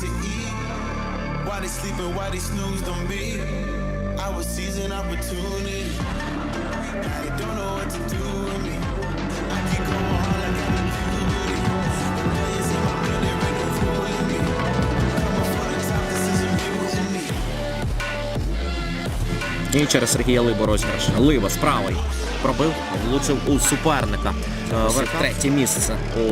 to eat. Why they sleeping, why they snoozed on me? I was seizing opportunity. Now they don't know what to do with me. I keep going hard like I'm a puberty. The millions in my they ready to ruin me. Coming for the top, this is a mutiny. І через Сергія Либу розіграш. Либа з правої. Пробив, влучив у суперника. Е, Верх третє місце у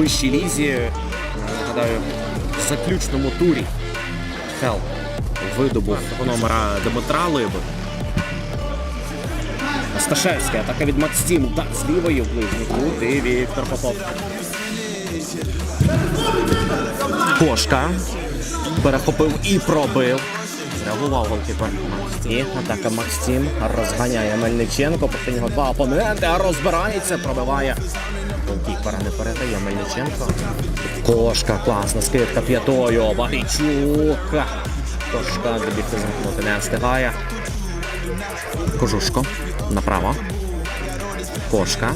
вищій лізі. Е, Нагадаю, в заключному турі Хел видобув номера Дмитра Либи. Сташевський, атака від Максим. Удар з лівої в ближній кут. І Віктор Попов. Кошка. Перехопив і пробив. Реагував голкіпер. І атака Максим розганяє Мельниченко. Проти нього два опоненти, а розбирається, пробиває. Голкіпера не передає Мельниченко. Кошка, класна скидка п'ятою. Багрічук. Кошка добігти замкнути не встигає. Кожушко. Направо. Кошка.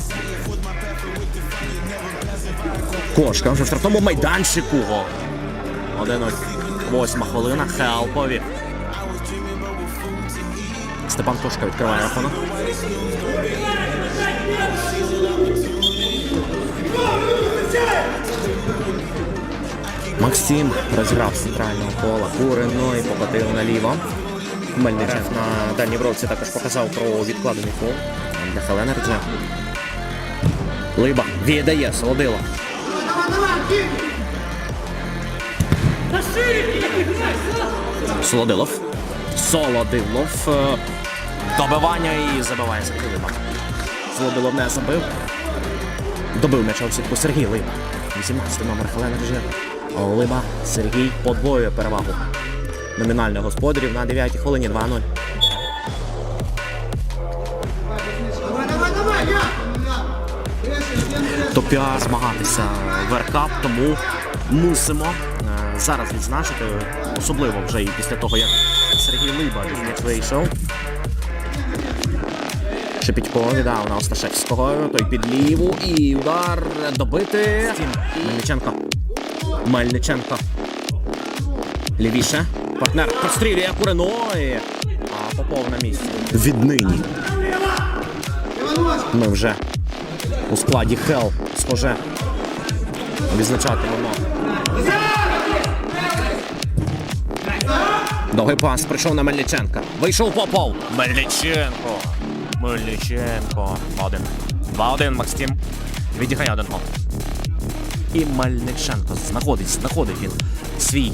Кошка вже в штрафному майданчику. 1-0. Восьма хвилина. Хелпові. Степан Кошка відкриває рахунок. Максим розіграв центрального кола Курино і покотив наліво. Мельничев на дальній бровці також показав про відкладений фол для Хеленерджа. Либа віддає Солодило. Солодилов. Солодилов. Добивання і забиває Сергій Либа. Солодилов не забив. Добив м'яча у сітку Сергій Либа. 18 номер Хелена Режир. Либа Сергій подвоює перевагу номінальних господарів на 9 хвилині 2-0. Топ-піар змагатися веркап, тому мусимо е, зараз відзначити, особливо вже і після того, як Сергій Либа вийшов. Шепітько віддав на Осташевського, той під ліву і удар добити. Мельниченко. Мельниченко. Лівіше. Партнер прострілює Курино. А Попов на місці. Віднині. Ми вже у складі Хел, схоже, відзначатимемо. Довгий пас прийшов на Мельниченка. Вийшов Попов. Мельниченко. Мельниченко. 2-1. 2-1, Максим. Відіграє один гол. І Мельниченко знаходить, знаходить він свій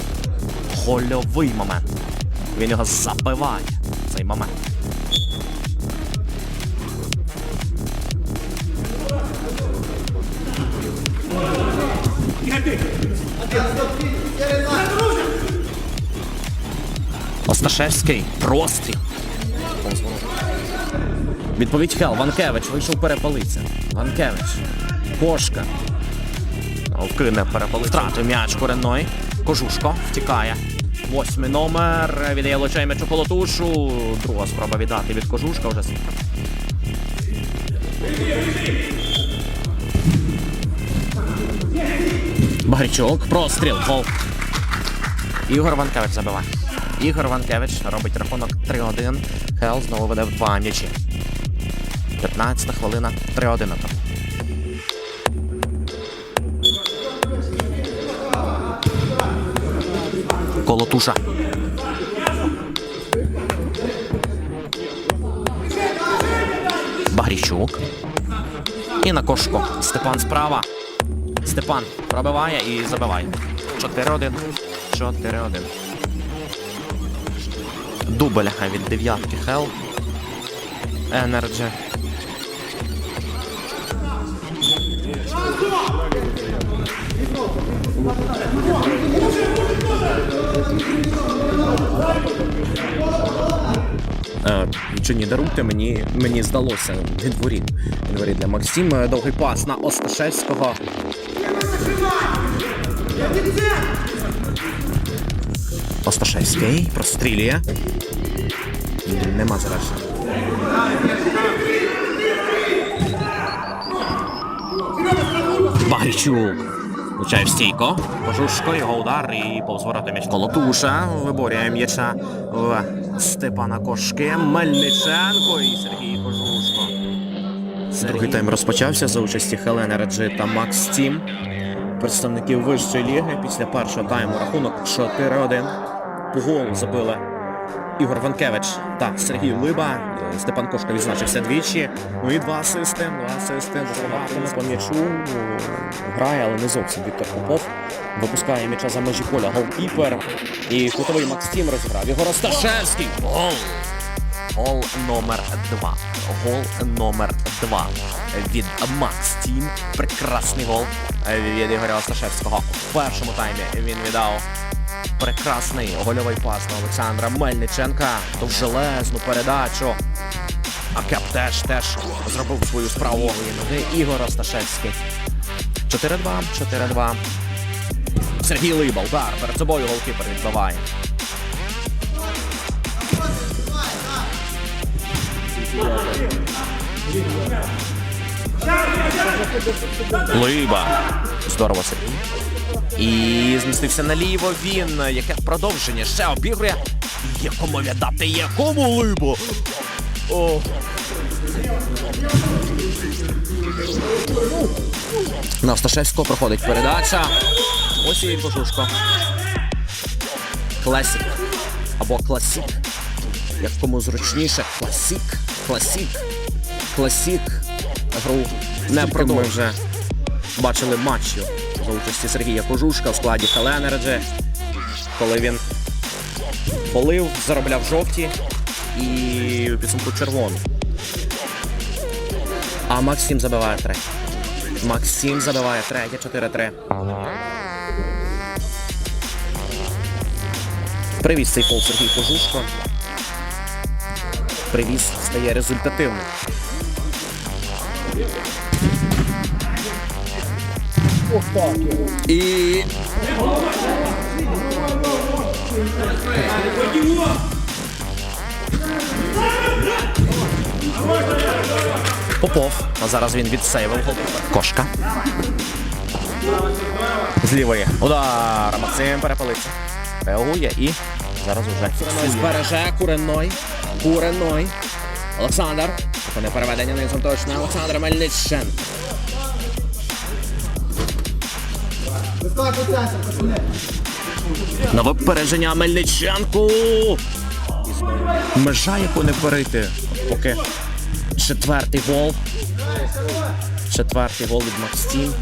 гольовий момент. Він його забиває. Цей момент. Осташевський. Простріл. Відповідь Хел. Ванкевич вийшов перепалиться. Ванкевич. Кошка. Вкине перепалицю. Втратив м'яч коренной. Кожушко втікає. Восьмий номер. Віддає лучей м'ячу колотушу. Друга спроба віддати від кожушка вже. Багрічок. Простріл. Гол. Ігор Ванкевич забиває. Ігор Ванкевич робить рахунок 3-1. Хел знову веде в два м'ячі. 15 хвилина 3-1 на тому. Колотуша. Багріщук. І на кошко. Степан справа. Степан пробиває і забиває. 4-1. 4-1. Дубль від дев'ятки Хел. Енерджі. Е, чи ні, даруйте, мені, мені здалося від воріт. Від воріт для Максима. Довгий пас на Осташевського. Осташевський прострілює. Нема завершення. Багрічук. Влучає в стійко. Кожушко, його удар і повз ворота м'яч Колотуша. Виборює м'яча в Степана Кошки. Мельниченко і Сергій Кожушко. Другий тайм розпочався за участі Хелени Раджи та Макс Тім. Представників вищої ліги після першого тайму рахунок 4-1. По голу забили Ігор Ванкевич та Сергій Либа. Степан Кошка відзначився двічі. Ну і два асисти. Два асисти. Допомагатиме по м'ячу. Грає, але не зовсім Віктор Попов. Випускає м'яча за межі поля голкіпер. І кутовий Максим розіграв. Ігор Осташевський. Гол! Гол номер два. Гол номер два від Макс Тім. Прекрасний гол від Ігоря Осташевського. У першому таймі він віддав прекрасний гольовий пас на Олександра Мельниченка. Довжелезну передачу. А Кеп теж теж зробив свою справу. ноги Ігор Осташевський. 4-2, 4-2. Сергій Либа, удар. Перед собою голкіпер відбиває. Либа. Здорово, Сергій. І змістився наліво він. Яке продовження ще обігрує. Якому віддати, якому либо. О. На Осташевського проходить передача. Ось і кожушко. Класік. Або класік. Як кому зручніше. Класік. Класік. Класік. Гру не продовжує. бачили матчів за участі Сергія Кожушка в складі Хеленереджи, коли він полив, заробляв жовті і у підсумку червону. А Максим забиває третє. Максим забиває третє, 4-3. Привіз цей фол Сергій Кожушко. Привіз стає результативним. І. Попов. А зараз він відсейвив. Кошка. З лівої. Удар. Максим перепалиться. Реагує і зараз уже. Збереже Куреной. Куреной. Олександр. Таке переведення низом точно. Олександр Мельниченко. На випередження Мельниченку. Межа, яку не перейти. Поки четвертий гол. Четвертий гол від Макстін.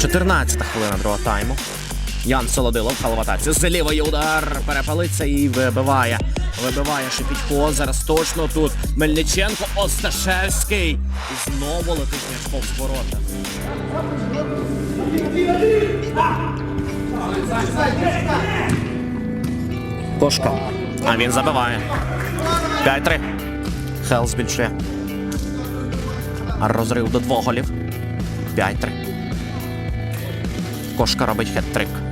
14 хвилина другого тайму. Ян Солодилов халватацію. З лівої удар перепалиться і вибиває. Вибиває Шепітько. Зараз точно тут. Мельниченко, Осташевський. І знову летить м'яч повз ворота. Кошка. А він забиває. 5-3. Хел збільшує. Розрив до двох голів. 5-3. Кошка робить хет-трик.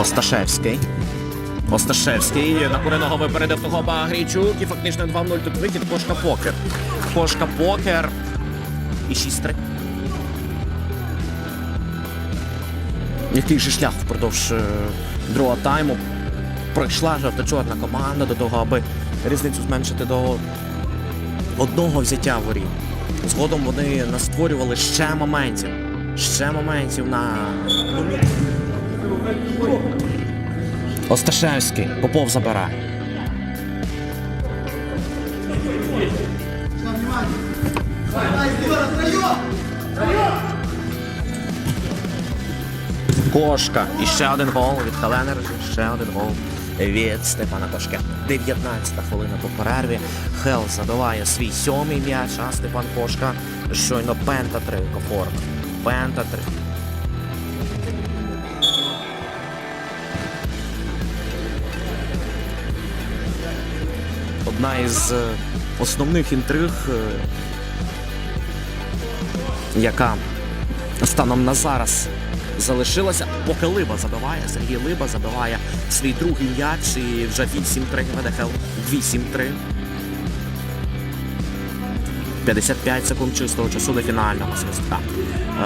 Осташевський. Осташевський на куреного випередив того Багрійчук і фактично 2-0 тут вихід. Кошка покер. Кошка покер. І 6-3. Який же шлях впродовж е, другого тайму пройшла жовто-чорна команда до того, аби різницю зменшити до одного взяття воріт. Згодом вони настворювали ще моментів. Ще моментів на. Осташевський. Попов забирає. Кошка. І ще один гол від Халенер. Ще один гол від Степана Кошки. 19 хвилина по перерві. Хел забиває свій сьомий м'яч, а Степан Кошка щойно пента 3 комфортно. Пента 3. Одна із е, основних інтриг, е, яка станом на зараз залишилося. Поки Либа забиває, Сергій Либа забиває свій другий м'яч і вже 8-3 веде Хел. 8-3. 55 секунд чистого часу до фінального свистка.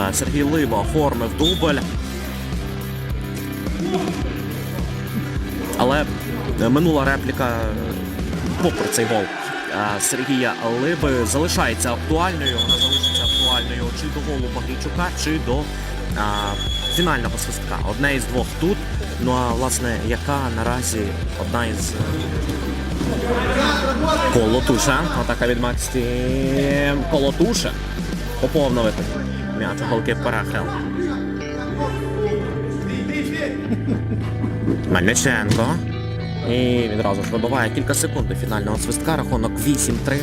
Е, Сергій Либа оформив дубль. Але минула репліка, попри цей гол Сергія Либи, залишається актуальною. Вона залишиться актуальною чи до голу Багрійчука, чи до а, фінального свистка. Одне із двох тут. Ну а власне, яка наразі одна із е, Колотуша. Атака від Максі. Колотуша. Попов на виході. М'яч голки Парахел. Мельниченко. І відразу ж вибиває кілька секунд до фінального свистка. Рахунок 8-3.